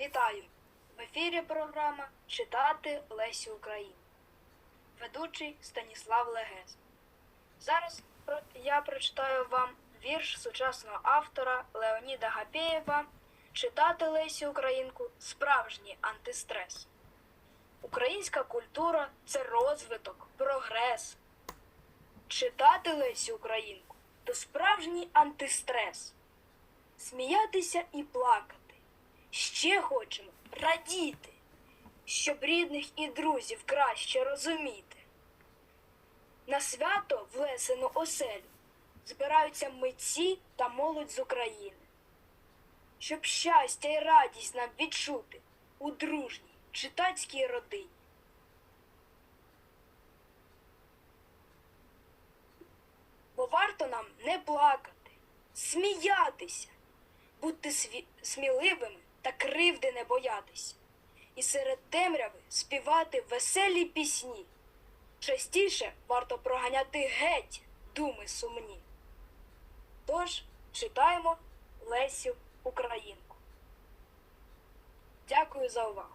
Вітаю! В ефірі програма Читати Лесю Україну. Ведучий Станіслав Легез. Зараз я прочитаю вам вірш сучасного автора Леоніда Гапєєва Читати Лесю Українку справжній антистрес. Українська культура це розвиток, прогрес. Читати Лесю Українку то справжній антистрес. Сміятися і плакати. Ще хочемо радіти, щоб рідних і друзів краще розуміти. На свято в Лесину оселю збираються митці та молодь з України, щоб щастя і радість нам відчути у дружній читацькій родині. Бо варто нам не плакати, сміятися, бути сміливими та кривди не боятись, і серед темряви співати веселі пісні. Частіше варто проганяти геть думи сумні. Тож читаємо Лесю Українку. Дякую за увагу.